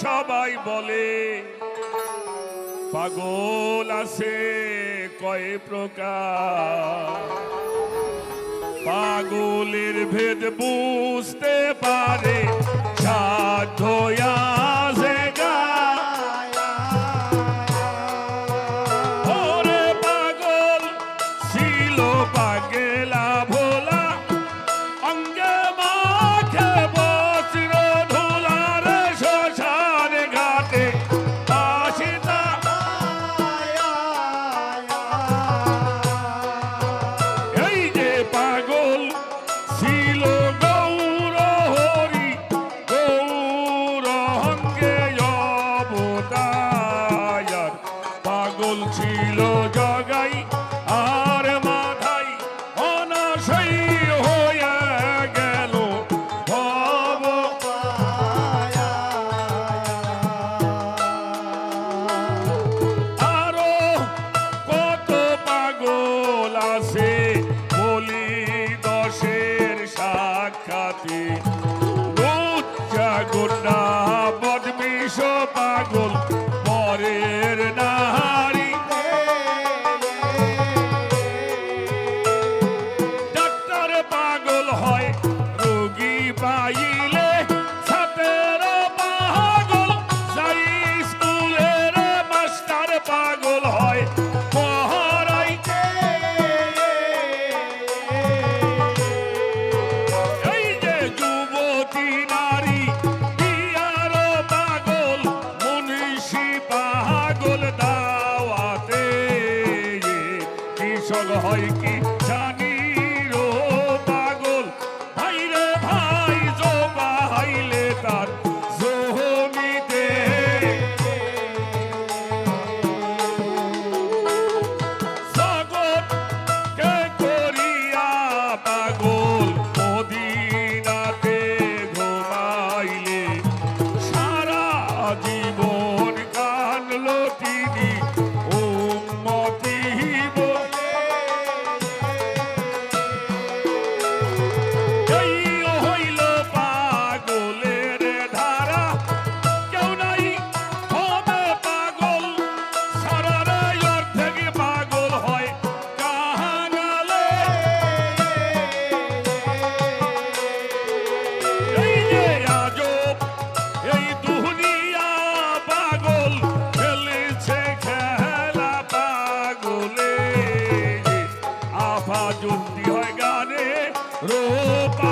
সবাই বলে পাগল আছে কয় প্রকার? পাগলের ভেদ বুঝতে পারে ছিল পাগল পরের না চল হয় কি জানি পাগল? ভাই ভাই জমা হাইলে তার জমিতে জগৎ কে করিয়া পাগল? মদিনাতে ঘুমাইলে সারা জীবন কানলো তিনি। বন্দি হয় গানে। রোপা